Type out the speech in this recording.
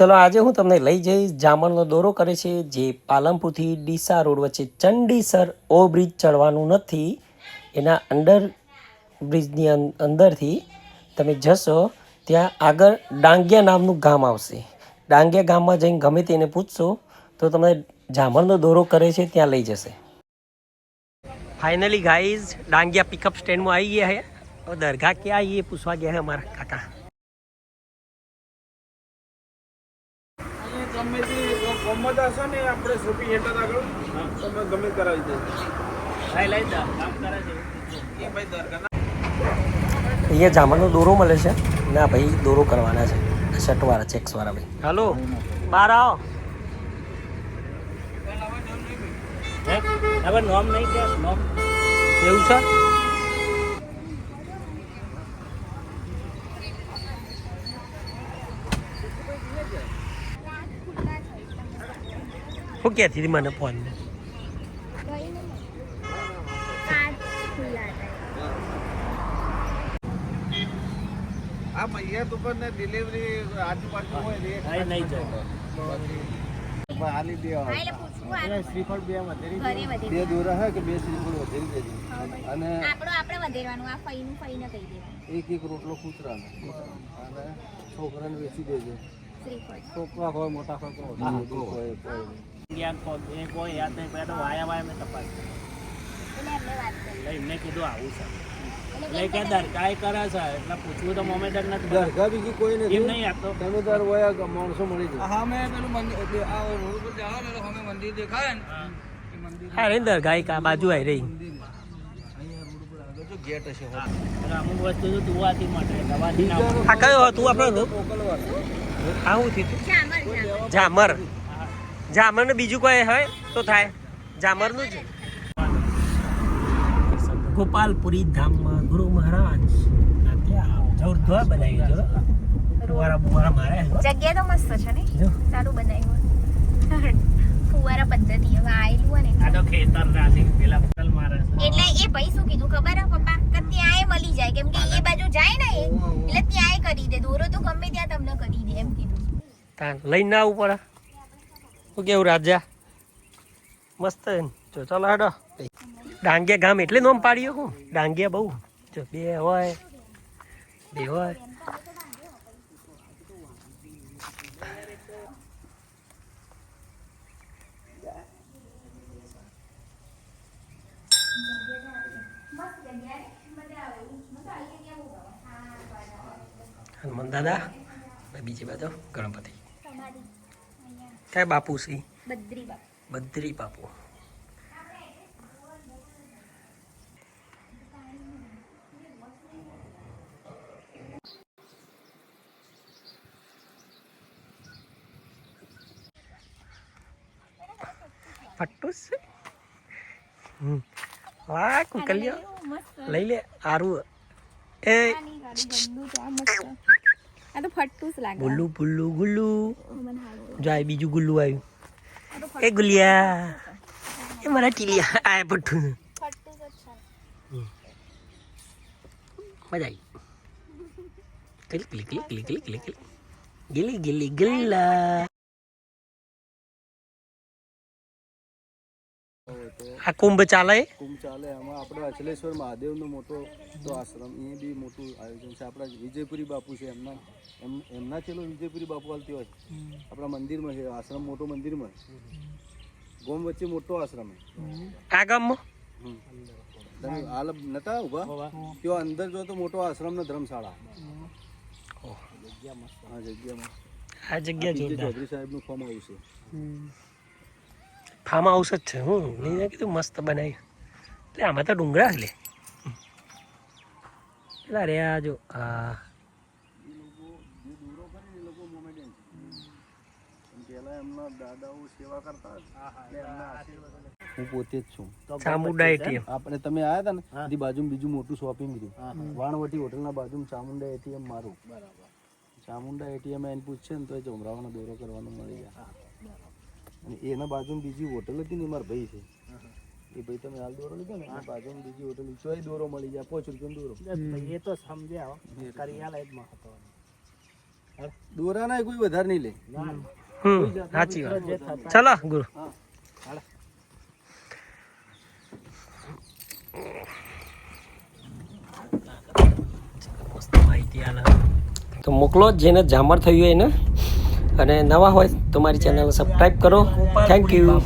ચલો, આજે હું તમને લઈ જઈશ જામણનો દોરો કરે છે જે પાલનપુરથી ડીસા રોડ વચ્ચે ચંડીસર ઓ બ્રિજ ચડવાનું નથી. એના અંડર બ્રિજની અંદરથી તમે જશો, ત્યાં આગળ ડાંગિયા નામનું ગામ આવશે. ડાંગિયા ગામમાં જઈને ગમે તેને પૂછશો, તો તમને જામણનો દોરો કરે છે, ત્યાં લઈ જશે. ફાઇનલી ગાઈઝ ડાંગિયા પિકઅપ સ્ટેન્ડમાં આવી ગયા હે. દરગાહ ક્યાં આવીએ પૂછવા ગયા હે અમારા કાકા. ગમે તે ગમત હશે ને આપણે શોપિંગ હેઠળ આગળ તમે ગમે કરાવી દેજો એ ભાઈ દરગાહ અહીંયા જામાનો દોરો મળે છે. ના ભાઈ દોરો કરવાના છે. શર્ટવાળા ચેક્સવાળા ભાઈ. હાલો. બહાર આવો. હવે નોમ નહીં કે? નોમ? એવું છે? શું કહેતી હતી મને ફોન આ મૈયા દુકાન ને ડિલિવરી આજુબાજુ હોય ને અહીં નહીં જાય હાલી દેવા એટલે પૂછવું આ. શ્રીફળ બે વધેરી બે દોરા હે કે બે શ્રીફળ વધેરી દેજો અને આપણો આપણે વધેરવાનું આ ફઈનું ફઈને કહી દેવાનું. એક એક રોટલો કૂતરાનો. અને છોકરાને વેચી દેજો. શ્રીફળ. છોકરા હોય મોટા હોય કોઈ કોઈ એ કોઈ યાદ નહીં પહેલા વાયા વાયા મેં તપાસ એમને કીધું આવું છે. એટલે કે દરકાય કરે છે એટલે પૂછવું તો મોમેડર નથી દરગાહ બીજી કોઈ એમ નહીં આપતો. તમે તાર વયા માણસો મળી જાય હા મેં પેલું મંદિર આ રોડ પર જાઓ ને અમે મંદિર દેખાય ને હા. રે દરગાહ કા બાજુ આવી રહી અહીંયા રોડ ઉપર આગળ જો ગેટ હશે અમુક વસ્તુ તો દુવાથી માટે. દવાથી આ કયો હતું? આપણો મોકલવાનું આવું થયું જામર. જામર જામર જામર ને બીજું કોઈ હોય તો થાય. જામરનું જ. ગોપાલપુરી ધામમાં ગુરુ મહારાજ. જોરદાર બનાવ્યું છે ફુવારા બુવારા મારે જગ્યા તો મસ્ત છે ને? સારું બનાવ્યું. ફુવારા પદ્ધતિ હવે આયેલું હોય ને. આ તો ખેતર રાતે પેલા ફસલ મારે એટલે એ ભાઈ શું કીધું ખબર હે પપ્પા? કે ત્યાં એ મળી જાય. કેમ કે એ બાજુ જાય ને એ. એટલે ત્યાં એ કરી દે. દોરો તો ગમે ત્યાં તમને કરી દે એમ કીધું. તાન લઈને આવું આવવું પડે. કેવું રાજા? મસ્ત જો, ચાલો હાડો. ડાંગિયા ગામ એટલે નોમ પાડ્યો હું. ડાંગિયા બહુ. જો, બે હોય બે હોય. હનુમાન દાદા બીજી બાજુ ગણપતિ. કયા બાપુ છે બદ્રી બાપુ બદ્રી બાપુ પટ્ટુ છે હમ. વાહ કુકલિયો લઈ લે આરું એ આ તો ફટ્ટું જ લાગે. ગુલ્લુ ગુલ્લુ ગુલ્લુ. જાય બીજું ગુલ્લુ આવ્યું. એ ગુલિયા. એ મારા ટીલિયા આ જ મજા આવી. Click click click click click click. ગિલી ગિલી ગિલ્લા. આ કુંભ ચાલે? કુંભ ચાલે. એમાં આપણે અચલેશ્વર મહાદેવનો મોટો તો આશ્રમ. એ બી મોટું આયોજન છે. આપણા વિજયપુરી બાપુ છે. એમના એમ એમના ચેલો વિજયપુરી બાપુ હાલતી હોય. આપણા મંદિરમાં છે. આશ્રમ મોટો મંદિરમાં. ગોમ વચ્ચે મોટો આશ્રમ આ ગામમાં? તમે હાલ નતા ઊભા ત્યાં અંદર જો તો મોટો આશ્રમ ને ધર્મશાળા હા જગ્યામાં આ જગ્યા જોરદાર. ચૌધરી સાહેબનું ફોર્મ આવ્યું છે. ફાર્મ હાઉસ જ છે હું નહીં કીધું મસ્ત બનાવી. એટલે આમાં તો ડુંગરા લે. પેલા રે આ જો આ. પેલા એમના દાદાઓ સેવા કરતા એટલે એમના આશીર્વાદ હું પોતે જ છું ચામુંડા એટીએમ આપણે તમે આયા હતા ને એની બાજુમાં બીજું મોટું શોપિંગ રહ્યું વાણવટી હોટલના બાજુમાં ચામુંડા એટીએમ મારું. ચામુંડા એટીએમ એને પૂછશે ને તો એ જમરાવાનો દોરો કરવાનો મળી જાય અને એના બાજુમાં બીજી હોટલ હતી ને મારા ભાઈ છે. એ ભાઈ તમે હાલ દોરો લીધો ને એના બાજુમાં બીજી હોટલ ચોય દોરો મળી જાય પાંચ રૂપિયા દોરો. એ તો સમજ્યા હો. કરી આલે જ મહત્વનું. દોરાના કોઈ વધારે નહીં લે. સાચી વાત. ચલો ગુરુ. તો મોકલો જેને જામર થયું હોય એને. અને નવા હોય તો મારી ચેનલ સબસ્ક્રાઈબ કરો. Thank you